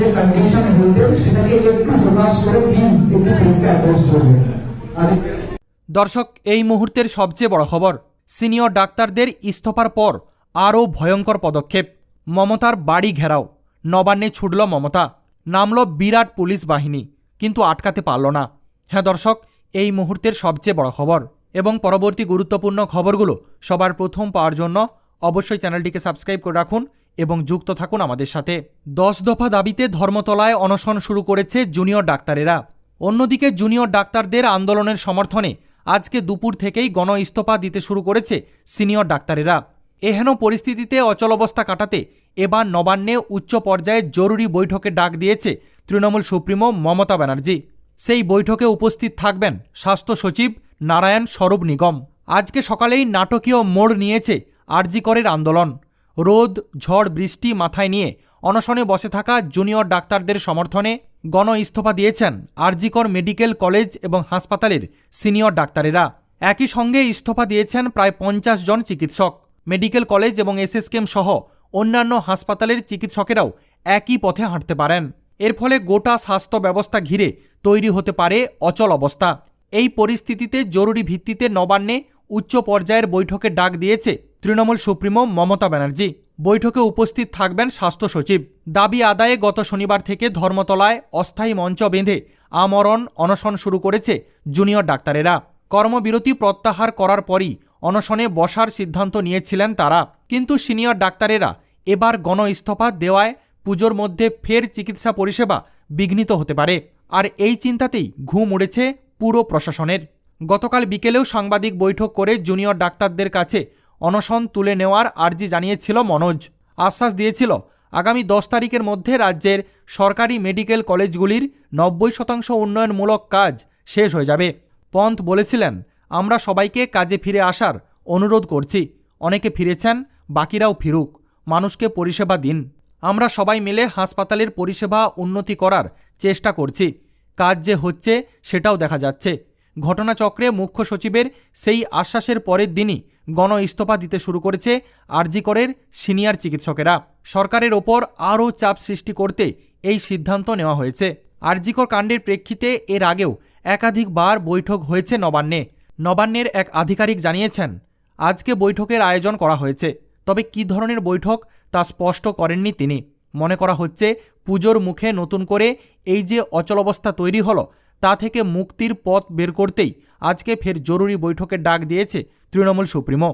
যে সেটাকে একটু ফোকাস করে প্লিজ একটু ফেসকে করবেন আর দর্শক, এই মুহূর্তের সবচেয়ে বড় খবর সিনিয়র ডাক্তারদের ইস্তফার পর আরও ভয়ঙ্কর পদক্ষেপ। মমতার বাড়ি ঘেরাও, নবান্নে ছুটল মমতা, নামল বিরাট পুলিশ বাহিনী, কিন্তু আটকাতে পারল না। হ্যাঁ দর্শক, এই মুহূর্তের সবচেয়ে বড় খবর এবং পরবর্তী গুরুত্বপূর্ণ খবরগুলো সবার প্রথম পাওয়ার জন্য অবশ্যই চ্যানেলটিকে সাবস্ক্রাইব করে রাখুন এবং যুক্ত থাকুন আমাদের সাথে। দশ দফা দাবিতে ধর্মতলায় অনশন শুরু করেছে জুনিয়র ডাক্তারেরা। অন্যদিকে জুনিয়র ডাক্তারদের আন্দোলনের সমর্থনে আজকে দুপুর থেকেই গণ ইস্তফা দিতে শুরু করেছে সিনিয়র ডাক্তারেরা। এহেন পরিস্থিতিতে অচলাবস্থা কাটাতে এবার নবান্নে উচ্চ পর্যায়ে জরুরি বৈঠকে ডাক দিয়েছে তৃণমূল সুপ্রিমো মমতা ব্যানার্জি। সেই বৈঠকে উপস্থিত থাকবেন স্বাস্থ্য সচিব নারায়ণ স্বরূপ নিগম। আজকে সকালেই নাটকীয় মোড় নিয়েছে আরজিকরের আন্দোলন। রোদ, ঝড়, বৃষ্টি মাথায় নিয়ে অনশনে বসে থাকা জুনিয়র ডাক্তারদের সমর্থনে গণ ইস্তফা দিয়েছেন আরজিকর মেডিকেল কলেজ এবং হাসপাতালের সিনিয়র ডাক্তারেরা। একই সঙ্গে ইস্তফা দিয়েছেন প্রায় পঞ্চাশ জন চিকিৎসক। মেডিকেল কলেজ এবং এসএসকেম সহ অন্যান্য হাসপাতালের চিকিৎসকেরাও একই পথে হাঁটতে পারেন। এর ফলে গোটা স্বাস্থ্য ব্যবস্থা ঘিরে তৈরি হতে পারে অচল অবস্থা। এই পরিস্থিতিতে জরুরি ভিত্তিতে নবান্নে উচ্চ পর্যায়ের বৈঠকে ডাক দিয়েছে তৃণমূল সুপ্রিমো মমতা ব্যানার্জি। বৈঠকে উপস্থিত থাকবেন স্বাস্থ্য সচিব। দাবি আদায়ে গত শনিবার থেকে ধর্মতলায় অস্থায়ী মঞ্চ বেঁধে আমরণ অনশন শুরু করেছে জুনিয়র ডাক্তারেরা। কর্মবিরতি প্রত্যাহার করার পরই অনশনে বসার সিদ্ধান্ত নিয়েছিলেন তারা। কিন্তু সিনিয়র ডাক্তারেরা এবার গণ ইস্তফা দেওয়ায় পুজোর মধ্যে ফের চিকিৎসা পরিষেবা বিঘ্নিত হতে পারে। আর এই চিন্তাতেই ঘুম উড়েছে পুরো প্রশাসনের। গতকাল বিকেলেও সাংবাদিক বৈঠক করে জুনিয়র ডাক্তারদের কাছে অনশন তুলে নেওয়ার আর্জি জানিয়েছিল মনোজ। আশ্বাস দিয়েছিল, আগামী দশ তারিখের মধ্যে রাজ্যের সরকারি মেডিকেল কলেজগুলির নব্বই শতাংশ উন্নয়নমূলক কাজ শেষ হয়ে যাবে। পন্থ বলেছিলেন, আমরা সবাইকে কাজে ফিরে আসার অনুরোধ করছি। অনেকে ফিরেছেন, বাকিরাও ফিরুক। মানুষকে পরিষেবা দিন। আমরা সবাই মিলে হাসপাতালের পরিষেবা উন্নতি করার চেষ্টা করছি। কাজ যে হচ্ছে, সেটাও দেখা যাচ্ছে। ঘটনাচক্রে মুখ্য সচিবের সেই আশ্বাসের পরের দিনই গণ ইস্তফা দিতে শুরু করেছে আরজিকরের সিনিয়র চিকিৎসকেরা। সরকারের ওপর আরও চাপ সৃষ্টি করতে এই সিদ্ধান্ত নেওয়া হয়েছে। আরজিকর কাণ্ডের প্রেক্ষিতে এর আগেও একাধিকবার বৈঠক হয়েছে নবান্নে। নবান্নের এক আধিকারিক জানিয়েছেন, আজকে বৈঠকের আয়োজন করা হয়েছে। তবে কী ধরনের বৈঠক তা স্পষ্ট করেননি তিনি। মনে করা হচ্ছে, পুজোর মুখে নতুন করে এই যে অচলাবস্থা তৈরি হলো তা থেকে মুক্তির পথ বের করতেই আজকে ফের জরুরি বৈঠকের ডাক দিয়েছে তৃণমূল সুপ্রিমো।